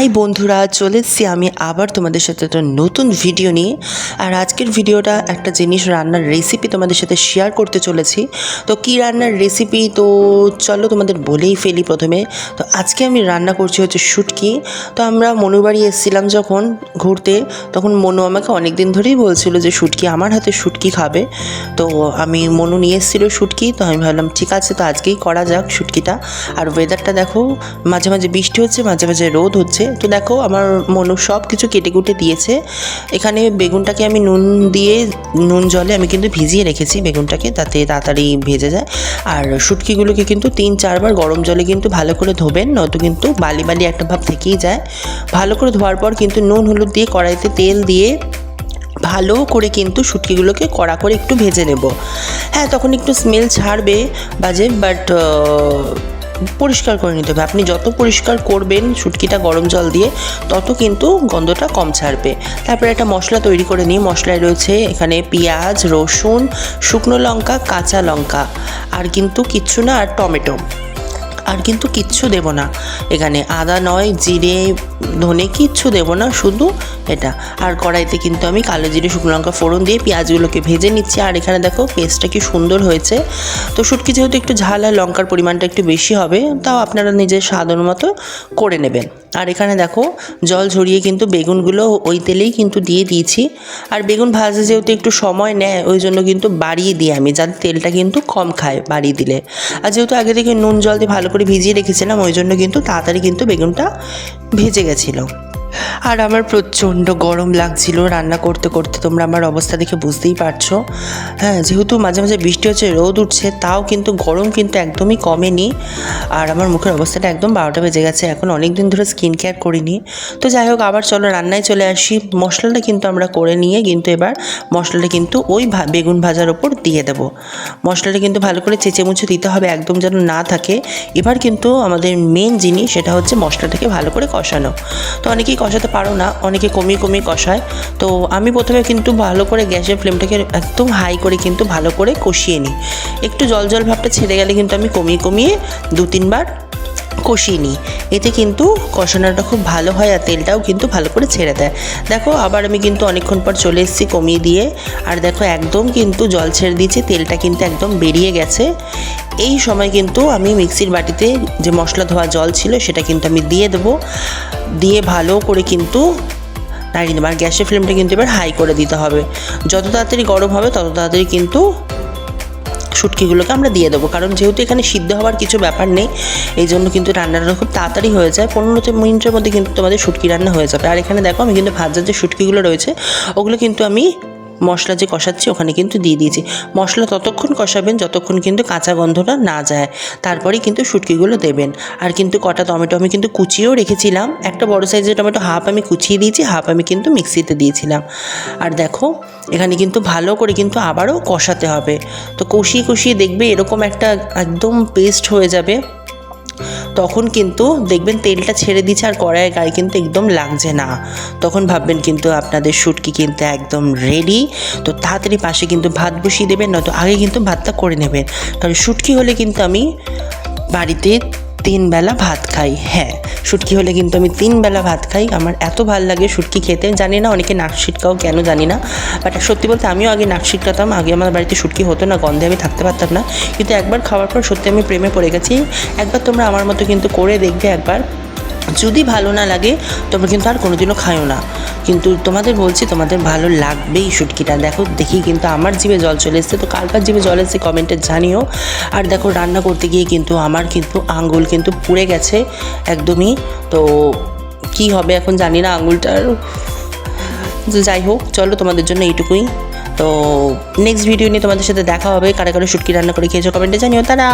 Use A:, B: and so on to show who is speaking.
A: High বন্ধুরা চলে এসেছি আমি আবার তোমাদের সাথে একটা নতুন ভিডিও নিয়ে। আর আজকের ভিডিওটা একটা জিনিস রান্নার রেসিপি তোমাদের সাথে শেয়ার করতে চলেছি। তো কি রান্নার রেসিপি তো চলো তোমাদের বলেই ফেলি প্রথমে। তো আজকে আমি রান্না করছি হচ্ছে শুটকি। তো আমরা মনুবাড়ি এসেছিলাম যখন ঘুরতে, তখন মনু আমাকে অনেক দিন ধরেই বলছিল যে, শুটকি আমার হাতে শুটকি খাবে। তো আমি মনু নিয়ে এসেছিল শুটকি, তো আমি ভাবলাম, ঠিক আছে, তো আজকেই করা যাক শুটকিটা। আর ওয়েদারটা দেখো, মাঝে মাঝে বৃষ্টি হচ্ছে, মাঝে মাঝে রোদ হচ্ছে। তো দেখো, আমার মনু সব কিছু কেটে কুটে দিয়েছে। এখানে বেগুনটাকে আমি নুন দিয়ে, নুন জলে আমি কিন্তু ভিজিয়ে রেখেছি বেগুনটাকে, তাতে তাড়াতাড়ি ভেজে যায়। আর শুটকিগুলোকে কিন্তু তিন, চারবার গরম জলে কিন্তু ভালো করে ধোবেন, নয়তো কিন্তু বালি বালি একটা ভাব থেকেই যায়। ভালো করে ধোয়ার পর কিন্তু নুন, হলুদ দিয়ে কড়াইতে তেল দিয়ে ভালো করে কিন্তু শুটকিগুলোকে কড়া করে একটু ভেজে নেব। হ্যাঁ তখন একটু স্মেল ছাড়বে বাজে বাট পরিষ্কার করে নিতে হবে। আপনি যত পরিষ্কার করবেন শুটকিটা গরম জল দিয়ে, তত কিন্তু গন্ধটা কম ছাড়বে। তারপরে একটা মশলা তৈরি করে নিই। মশলায় রয়েছে এখানে পেঁয়াজ, রসুন, শুকনো লঙ্কা, কাঁচা লঙ্কা, আর কিন্তু কিচ্ছু না, আর টমেটো। আর কিন্তু কিচ্ছু দেব না। এখানে আদা নয়, জিরে ধনে কিচ্ছু দেবো না, শুধু এটা। আর কড়াইতে কিন্তু আমি কালো জিরে, শুকনো লঙ্কা, ফোড়ন দিয়ে পেঁয়াজগুলোকে ভেজে নিচ্ছি। আর এখানে দেখো, পেস্টটা কি সুন্দর হয়েছে। তো শুটকি যেহেতু একটু ঝাল আর লঙ্কার পরিমাণটা একটু বেশি হবে, তাও আপনারা নিজের স্বাদ মতো করে নেবেন। আর এখানে দেখো, জল ঝরিয়ে কিন্তু বেগুনগুলো ওই তেলেই কিন্তু দিয়ে দিয়েছি। আর বেগুন ভাজতে যেহেতু একটু সময় নেয়, ওই জন্য কিন্তু বাড়িয়ে দিই আমি, যাতে তেলটা কিন্তু কম খায় বাড়িয়ে দিলে। আর যেহেতু আগে থেকে নুন, জল দিয়ে ভালো করে ভিজিয়ে রেখেছিলাম, ওই জন্য কিন্তু তাড়াতাড়ি কিন্তু বেগুনটা ভেজে গেছিল। আর আমার প্রচণ্ড গরম লাগছিল রান্না করতে করতে। তোমরা আমার অবস্থা দেখে বুঝতেই পারছ। হ্যাঁ যেহেতু মাঝে মাঝে বৃষ্টি হচ্ছে, রোদ উঠছে, তাও কিন্তু গরম কিন্তু একদমই কমেনি। আর আমার মুখের অবস্থাটা একদম বারোটা বেজে গেছে, এখন অনেক দিন ধরে স্কিন কেয়ার করিনি। তো যাই হোক, আবার চলো রান্নায় চলে আসি। মশলাটা কিন্তু আমরা করে নিয়ে কিন্তু এবার মশলাটা কিন্তু ওই বেগুন ভাজার ওপর দিয়ে দেবো। মশলাটা কিন্তু ভালো করে চেঁচে মুছে দিতে হবে, একদম যেন না থাকে। এবার কিন্তু আমাদের মেন জিনিস সেটা হচ্ছে মশলাটাকে ভালো করে কষানো। তো অনেকেই কষাতে পারো না, অনেকে কমিয়ে কমিয়ে কষায়। তো আমি প্রথমে কিন্তু ভালো করে গ্যাসের ফ্লেমটাকে একদম হাই করে কিন্তু ভালো করে কষিয়ে নিই। একটু জল জল ভাবটা ছেড়ে গেলে কিন্তু আমি কমিয়ে কমিয়ে দু তিনবার কষিয়ে নিই এতে কিন্তু কষানোটা খুব ভালো হয় আর তেলটাও কিন্তু ভালো করে ছেড়ে দেয়। দেখো, আবার আমি কিন্তু অনেকক্ষণ পর চলে এসেছি কমিয়ে দিয়ে। আর দেখো, একদম কিন্তু জল ছেড়ে দিয়েছে, তেলটা কিন্তু একদম বেরিয়ে গেছে। এই সময় কিন্তু আমি মিক্সির বাটিতে যে মশলা ধোয়া জল ছিল, সেটা কিন্তু আমি দিয়ে দেবো। দিয়ে ভালো করে কিন্তু নাড়িয়ে দেবো আর গ্যাসের ফ্লেমটা কিন্তু এবার হাই করে দিতে হবে। যত তাড়াতাড়ি গরম হবে, তত তাড়াতাড়ি কিন্তু শুটকিগুলোকে আমরা দিয়ে দেবো। কারণ যেহেতু এখানে সিদ্ধ হওয়ার কিছু ব্যাপার নেই, এই জন্য কিন্তু রান্নাটা খুব তাড়াতাড়ি হয়ে যায়। পনেরো মিনিটের মধ্যে কিন্তু তোমাদের শুটকি রান্না হয়ে যাবে। আর এখানে দেখো, আমি কিন্তু ভাজার যে শুটকিগুলো রয়েছে, ওগুলো কিন্তু আমি মশলা যে কষাচ্ছি, ওখানে কিন্তু দিয়ে দিয়েছি। মশলা ততক্ষণ কষাবেন, যতক্ষণ কিন্তু কাঁচা গন্ধটা না যায়। তারপরেই কিন্তু শুটকিগুলো দেবেন। আর কিন্তু কটা টমেটো আমি কিন্তু কুচিয়েও রেখেছিলাম। একটা বড় সাইজের টমেটো হাফ আমি কুচিয়ে দিয়েছি, হাফ আমি কিন্তু মিক্সিতে দিয়েছিলাম। আর দেখো, এখানে কিন্তু ভালো করে কিন্তু আবারও কষাতে হবে। তো কষিয়ে কষিয়ে দেখবে এরকম একটা একদম পেস্ট হয়ে যাবে। তখন কিন্তু দেখবেন তেলটা ছেড়ে দিচ্ছে আর কড়াইয়ের গায়ে কিন্তু একদম লাগছে না। তখন ভাববেন কিন্তু আপনাদের শুটকি কিন্তু একদম রেডি তো তাড়াতাড়ি পাশে কিন্তু ভাত বসিয়ে দেবেন, নয়তো আগে কিন্তু ভাতটা করে নেবেন। কারণ শুটকি হলে কিন্তু আমি বাড়িতে তিন বেলা ভাত খাই হ্যাঁ। শুটকি হলে কিন্তু আমি তিন বেলা ভাত খাই। আমার এত ভালো লাগে শুটকি খেতে। জানি না অনেকে নাক ছিটকাও কেন, জানি না। বাট সত্যি বলতে আমিও আগে নাক ছিটকাতাম আগে আমার বাড়িতে শুটকি হতো না, গন্ধে আমি থাকতে পারতাম না। কিন্তু একবার খাওয়ার পর সত্যি আমি প্রেমে পড়ে গেছি। একবার তোমরা আমার মতো কিন্তু করে দেখবে একবার। যদি ভালো না লাগে, তোমরা কিন্তু আর কোনোদিনও খায়ও না। কিন্তু তোমাদের বলছি, তোমাদের ভালো লাগবেই শুটকিটা। দেখো, দেখি কিন্তু আমার জিভে জল চলে এসছে, তো কালকার কার জিভে জল এসছে কমেন্টে জানিও। আর দেখো, রান্না করতে গিয়ে কিন্তু আমার কিন্তু আঙ্গুল কিন্তু পুড়ে গেছে একদমই। তো কি হবে এখন জানি না আঙ্গুলটার। তো যাই হোক, চলো তোমাদের জন্য এইটুকুই। তো নেক্সট ভিডিও নিয়ে তোমাদের সাথে দেখা হবে। কারা কারা শুটকি রান্না করে খেয়েছো কমেন্টে জানিও। তারা।